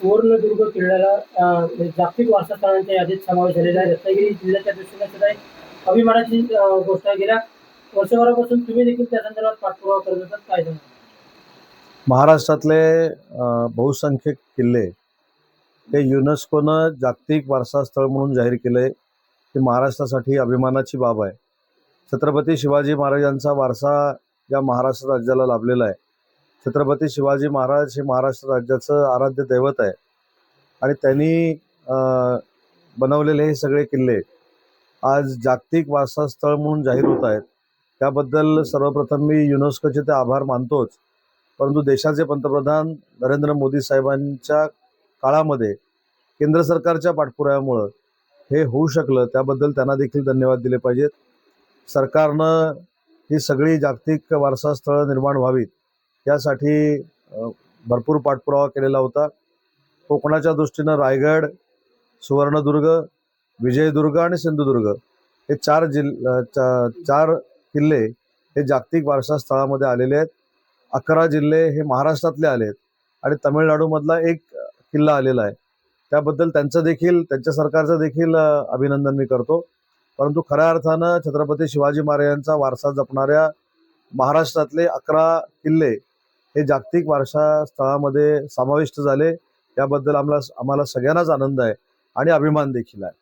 सुवर्णदुर्ग किल्ल्याला जागतिक वारसा स्थळांच्या यादीत समावेश झालेला आहे. रत्नागिरी जिल्ह्याच्या दृष्टीने सुद्धा एक अभिमानाची गोष्ट आहे. गेल्या वर्षभरापासून तुम्ही देखील त्या संदर्भात पाठपुरावा करत असतात. काय सांगा महाराष्ट्रातले अ, बहुसंख्यक किल्ले हे युनेस्कोनं जागतिक वारसा स्थळ म्हणून जाहीर केले ही महाराष्ट्रासाठी अभिमानाची बाब आहे. छत्रपती शिवाजी महाराजांचा वारसा या महाराष्ट्र राज्याला लाभलेला आहे. छत्रपती शिवाजी महाराज हे महाराष्ट्र राज्याचं आराध्य दैवत आहे. आणि त्यांनी बनवलेले हे सगळे किल्ले आज जागतिक वारसास्थळ म्हणून जाहीर होत आहेत. त्याबद्दल सर्वप्रथम मी युनेस्कोचे ते आभार मानतोच. परंतु देशाचे पंतप्रधान नरेंद्र मोदी साहेबांच्या काळामध्ये केंद्र सरकारच्या पाठपुराव्यामुळं हे होऊ शकलं त्याबद्दल त्यांना देखील धन्यवाद दिले पाहिजेत. सरकारनं ही सगळी जागतिक वारसास्थळं निर्माण व्हावीत. यासाठी भरपूर पाठपुरावा केलेला होता. कोकणाच्या दृष्टीनं? रायगड सुवर्णदुर्ग विजयदुर्ग आणि सिंधुदुर्ग. हे चार जिल चा- चार किल्ले हे जागतिक वारसा स्थळामध्ये आलेले आहेत. अकरा जिल्हे हे महाराष्ट्रातले आले आहेत आणि तमिळनाडूमधला एक किल्ला आलेला आहे. त्याबद्दल त्यांचं देखील त्यांच्या सरकारचं देखील अभिनंदन मी करतो. परंतु खऱ्या अर्थानं छत्रपती शिवाजी महाराजांचा वारसा जपणाऱ्या महाराष्ट्रातले अकरा किल्ले हे जागतिक वारसा स्थळामध्ये समाविष्ट झाले. याबद्दल आम्हाला आम्हाला सगळ्यांनाच आनंद आहे आणि अभिमान देखील आहे.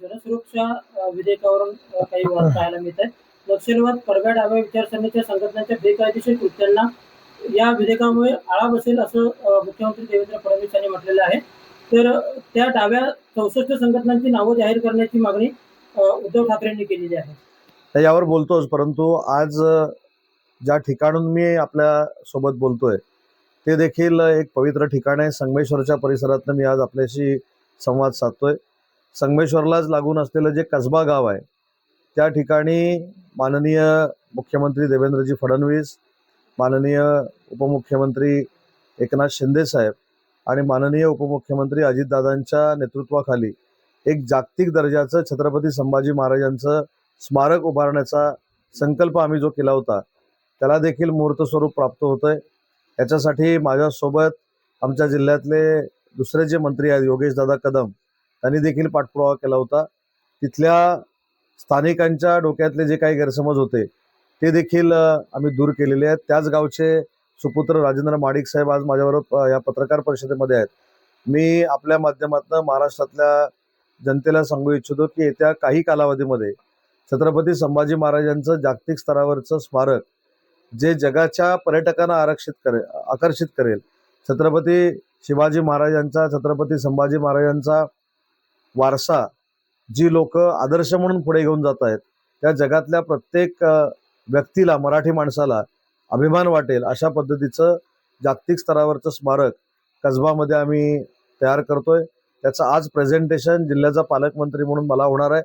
जनसुरक्षा विधेयकावरून काही पाहायला मिळत आहेत नक्षलवाद कडव्या डाव्या विचारसरणीच्या संघटनांच्या बेकायदेशीर कृत्यांना या विधेयकामुळे आळा बसेल असं मुख्यमंत्री देवेंद्र फडणवीस यांनी म्हटलेलं आहे. तर त्या डाव्या चौसष्ट संघटनांची नावं जाहीर करण्याची मागणी उद्धव ठाकरेंनी केलेली आहे. यावर बोलतोच परंतु आज ज्या ठिकाणून मी आपल्यासोबत बोलतोय ते देखील एक पवित्र ठिकाण आहे. संगमेश्वरच्या परिसरातनं मी आज आपल्याशी संवाद साधतोय. संगमेश्वरलाच लागून असलेलं जे कसबा गाव आहे त्या ठिकाणी माननीय मुख्यमंत्री देवेंद्रजी फडणवीस माननीय उपमुख्यमंत्री एकनाथ शिंदे साहेब आणि माननीय उपमुख्यमंत्री अजितदादांच्या नेतृत्वाखाली एक जागतिक दर्जाचं छत्रपती संभाजी महाराजांचं स्मारक उभारण्याचा संकल्प आम्ही जो केला होता त्याला देखील मूर्त स्वरूप प्राप्त होतं आहे याच्यासाठी माझ्यासोबत आमच्या जिल्ह्यातले दुसरे जे मंत्री आहेत योगेश दादा कदम त्यांनी देखील पाठपुरावा केला होता. तिथल्या स्थानिकांच्या डोक्यातले जे काही गैरसमज होते ते देखील आम्ही दूर केलेले आहेत. त्याच गावचे सुपुत्र राजेंद्र माडिक साहेब आज माझ्याबरोबर या पत्रकार परिषदेमध्ये आहेत. मी आपल्या माध्यमातून महाराष्ट्रातल्या जनतेला सांगू इच्छितो की येत्या काही कालावधीमध्ये छत्रपती संभाजी महाराजांचं जागतिक स्तरावरचं स्मारक जे जगाच्या पर्यटकांना आरक्षित करे आकर्षित करेल. छत्रपती शिवाजी महाराजांचा छत्रपती संभाजी महाराजांचा वारसा जी लोक आदर्श म्हणून पुढे घेऊन जात आहेत त्या जगातल्या प्रत्येक व्यक्तीला मराठी माणसाला अभिमान वाटेल अशा पद्धतीचं जागतिक स्तरावरचं स्मारक कसबामध्ये आम्ही तयार करतोय. त्याचं आज प्रेझेंटेशन जिल्ह्याचा पालकमंत्री म्हणून मला होणार आहे.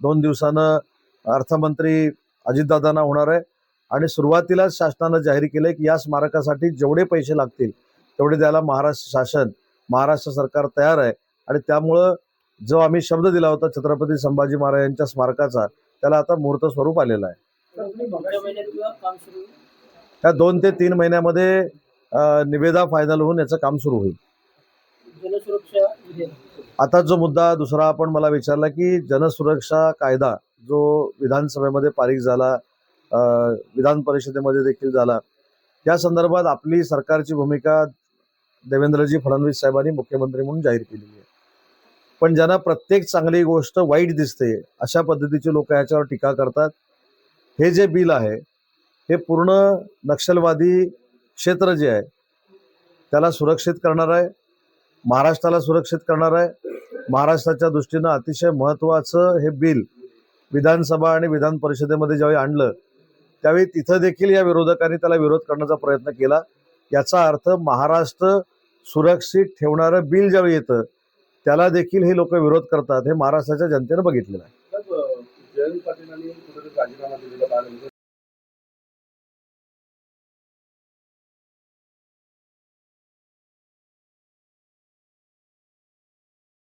दोन दिवसानं अर्थमंत्री अजितदादांना होणार आहे. आणि सुरुवातीलाच शासनानं जाहीर केलंय की या स्मारकासाठी जेवढे पैसे लागतील तेवढे द्यायला महाराष्ट्र शासन महाराष्ट्र सरकार तयार आहे. आणि त्यामुळं जो आम्ही शब्द दिला होता छत्रपती संभाजी महाराजांच्या स्मारकाचा त्याला आता मुहूर्त स्वरूप आलेलं आहे. त्या दोन ते तीन महिन्यामध्ये निवेदा फायनल होऊन याचं काम सुरू होईल. आता जो मुद्दा दुसरा आपण मला विचारला की जनसुरक्षा कायदा जो विधानसभेमध्ये पारित झाला विधान परिषदेमध्ये देखील झाला. या संदर्भात आपली सरकारची भूमिका देवेंद्रजी फडणवीस साहेबांनी मुख्यमंत्री म्हणून जाहीर केलेली आहे. पण ज्यांना प्रत्येक चांगली गोष्ट वाईट दिसते अशा पद्धतीचे लोक याच्यावर टीका करतात. हे जे बिल आहे हे पूर्ण नक्षलवादी क्षेत्र जे आहे त्याला सुरक्षित करणार आहे महाराष्ट्राला सुरक्षित करणार आहे. महाराष्ट्राच्या दृष्टीनं अतिशय महत्त्वाचं हे बिल विधानसभा आणि विधान परिषदेमध्ये ज्यावेळी आणलं त्यावेळी तिथं देखील या विरोधकांनी त्याला विरोध करण्याचा प्रयत्न केला. याचा अर्थ महाराष्ट्र सुरक्षित ठेवणारं बिल ज्यावेळी येतं त्याला देखील हे लोक विरोध करतात हे महाराष्ट्राच्या जनतेनं बघितलेलं आहे.